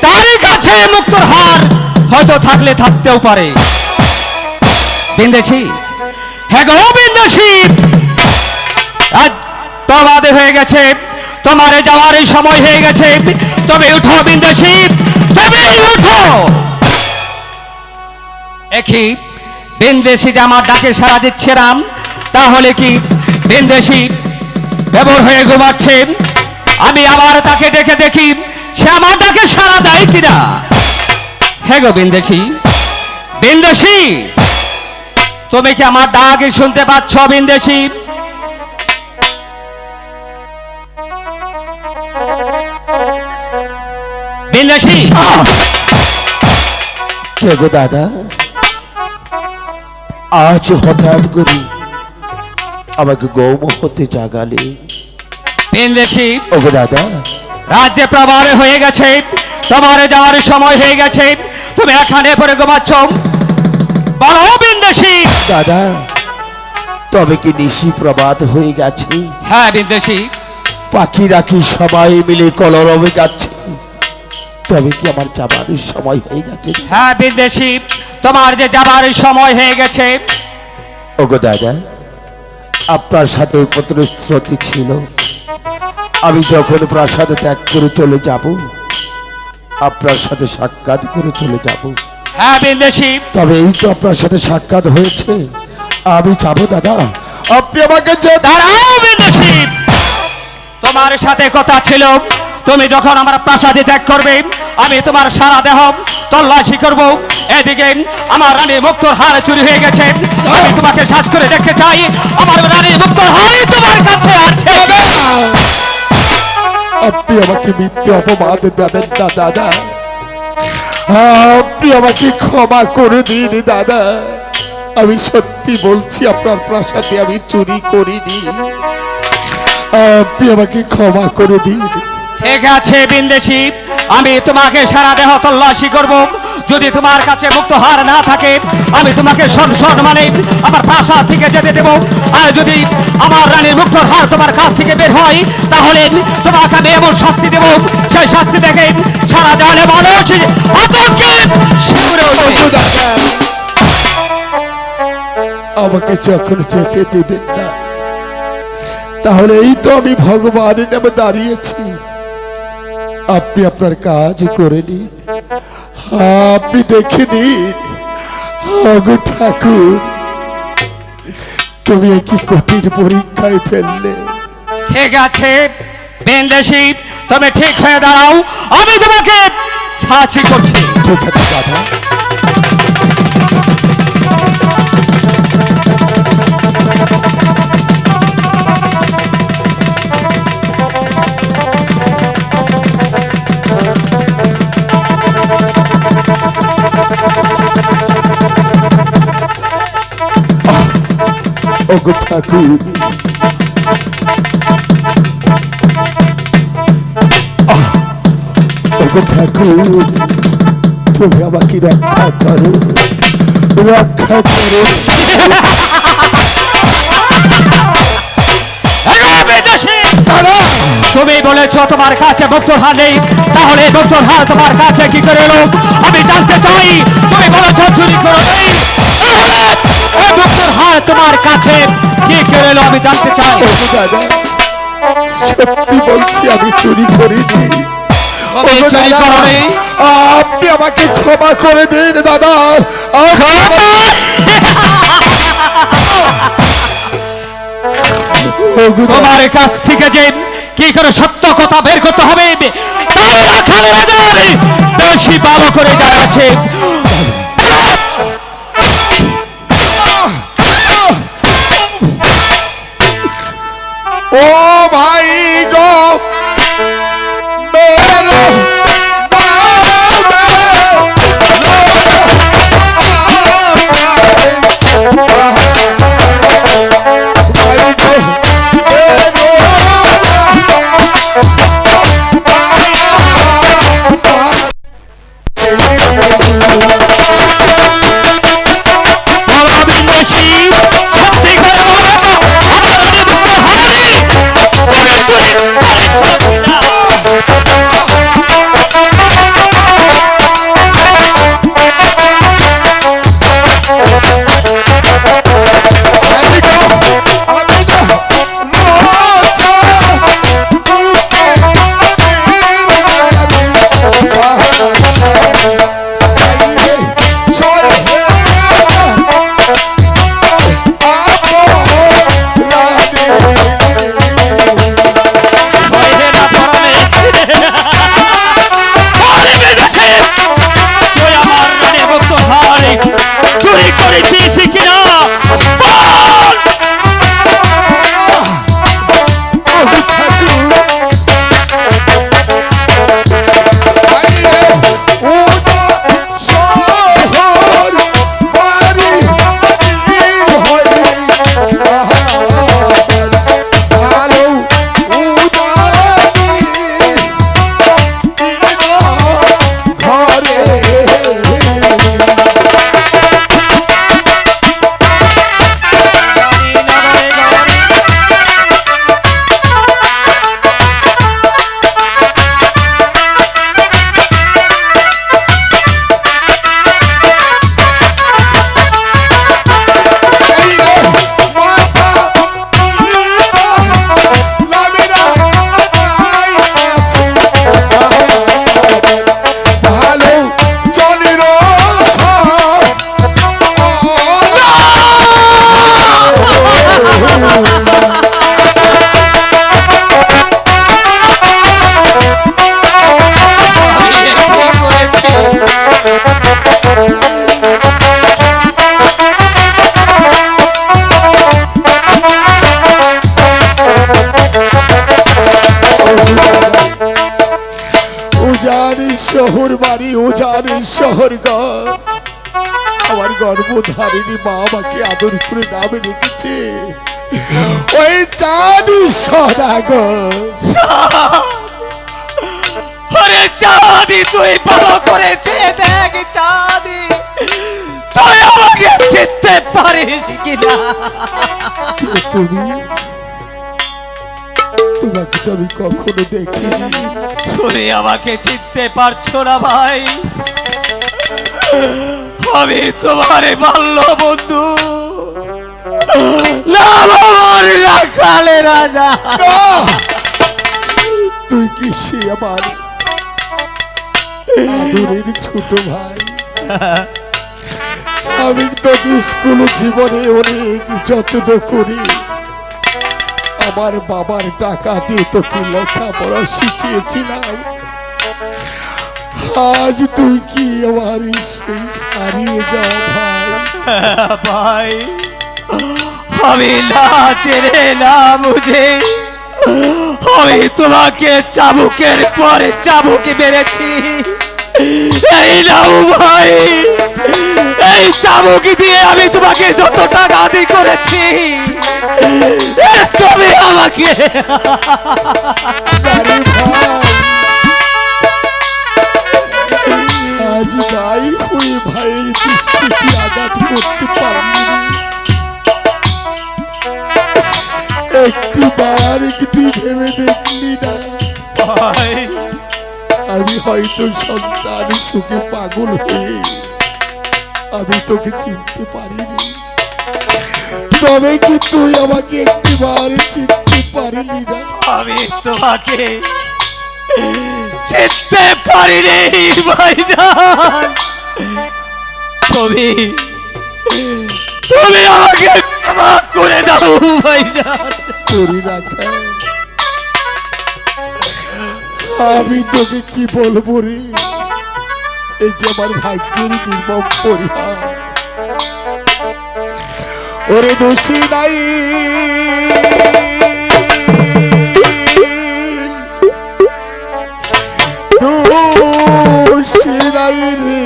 তার কাছে মুক্তর হার হয়তো থাকলে থাকতেও পারে। বিন্দেছি? হ্যাঁ গো আজ হয়ে গেছে। তোমারে যাওয়ার এই সময় হয়ে গেছে। তবে উঠো বিন্দেছি। তবে উঠো। একই বিন্দেশি যে আমার ডাকে সারা দিচ্ছে রাম, তাহলে কি বিন্দেশি ব্যবহার হয়ে ঘুমাচ্ছে? আমি আবার তাকে দেখে দেখি। সে আমার ডাকে সারা দেয় কিনা? হ্যাঁ গো বিন্দেশি বিন্দেশি তুমি কি আমার ডাক শুনতে পাচ্ছ বিন্দেশি বিন্দেশি কে গো দাদা? আজ হঠাৎ করে আমাকে গৌম হতে জাগালে বিন্দেশি ও গো দাদা রাজ্যে প্রবারে হয়ে গেছে। তোমার যাওয়ার সময় হয়ে গেছে। তুমি এখানে পরে ঘুমাচ্ছ। বলো বিন্দেশি। দাদা তবে কি নিশি প্রবাদ হয়ে গেছে? হ্যাঁ বিন্দেশি। পাখি রাখি সবাই মিলে কলরবে যাচ্ছে তবে কি আমার যাবার সময় হয়ে গেছে? হ্যাঁ বিন্দেশি তোমার যে যাবার সময় হয়ে গেছে। ওগো দাদা আপনার সাথে প্রতিশ্রুতি ছিল। আমি যখন প্রাসাদ ত্যাগ করে চলে যাব আপনার সাথে সাক্ষাৎ করে চলে যাব। হ্যাঁ তবে এই তো আপনার সাথে সাক্ষাৎ হয়েছে আমি যাব দাদা। আপনি আমাকে যে তোমার সাথে কথা ছিল তুমি যখন আমার প্রাসাদে ত্যাগ করবে আমি তোমার সারা দেহ তল্লাশি করব। এদিকে আমার রানী মুক্তর হার চুরি হয়ে গেছে। আমি তোমাকে শ্বাস করে দেখতে চাই। আমার রানী মুক্তর হারই তোমার কাছে আছে। আপনি আমাকে মিথ্যে অপবাদ দেবেন না দাদা। আপনি আমাকে ক্ষমা করে দিন, দাদা। আমি সত্যি বলছি, আপনার প্রাসাদে আমি চুরি করিনি। আপনি আমাকে ক্ষমা করে দিন। ঠিক আছে, বিন্দেশি। আমি তোমাকে সারা দেহ তল্লাশি করব। যদি তোমার কাছে মুক্ত হার না থাকে, আমি তোমাকে সংসদ মানে আমার প্রাসাদ থেকে যেতে দেব। আর যদি আমার রানীর মুক্ত হার তোমার কাছ থেকে বের হয়, তাহলে তোমাকে আমি এমন শাস্তি দেব। সেই শাস্তি দেখে সারা জানে মানুষ আমাকে যখন যেতে দেবেন না, তাহলে এই তো আমি ভগবানের নামে দাঁড়িয়েছি। আপনি আপনার কাজ করে নিন। আপনি দেখে নিন। আগু ঠাকুর। তুমি কি কঠিন পরীক্ষায় ফেললে। ঠিক আছে বেন্দেশি তুমি ঠিক হয়ে দাঁড়াও। আমি তোমাকে সাহায্য করছি। ঠিক আছে ওগো ঠাকুর। ওগো ঠাকুর তুমি আমাকে রক্ষা করো। রক্ষা করো! তুমি বলেছ তোমার কাছে ভক্তর হার নেই তাহলে ভক্তর হার তোমার কাছে কি করে এলো? আমি জানতে চাই তুমি বলেছ চুরি করো। তাহলে এই তোমার কাছে কি করে আমি জানতে চাই। সত্যি বলছি আমি চুরি করিনি? আপনি আমাকে ক্ষমা করে দিন দাদা। তোমার কাছ থেকে যে কি করে সত্য কথা বের করতে হবে তাই না খালি বেশি ভালো করে আছে শহর বাড়ি উজানের শহর ঘর আমার গর্ভধারিণী মা আমাকে আদর করে নামে রেখেছে ওই চাঁদি সদাগর ওরে চাঁদি তুই ভালো করেছে দেখ চাঁদি তুই আমাকে চিনতে পারিস কিনা? তুমি তোমাকে তো আমি কখনো দেখিনি তুমি আমাকে চিনতে পারছ না ভাই। আমি তোমার বাল্য বন্ধু। রাখালে রাজা। তুই কি সে আমার ছোট ভাই? আমি তোকে স্কুল জীবনে অনেক যত্ন করি। আমার বাবার টাকা দিয়ে তোকে লেখাপড়া শিখিয়েছিলাম। আজ তুই কি আমার হারিয়ে যাও ভাই? ভাই, আমি না চেনে না বুঝে আমি তোমাকে চাবুকের পরে চাবুকে মেরেছি এই ভাই, এই চাবুকি দিয়ে আমি তোমাকে যত টাকা দি করেছি। ভাই আজ ভাই হয়ে ভাইয়ের দৃষ্টিতে আঘাত করতে পারলি না। একটু বার একটু ভেবে দেখলি না। আমি হয়তো সন্তান চোখে পাগল হয়ে আমি তোকে চিনতে পারিনি। তবে কি তুই আমাকে একটিবার চিনতে আমি তোমাকে চিনতে পারিনি ভাইজান। তুমি তুমি আমাকে ক্ষমা করে দাও ভাইজান। করি রাখা আমি তোকে কি বলব রে? এই যে আমার ভাগ্যের নির্মম পরিহার। ওরে দোষী নাই। Hayır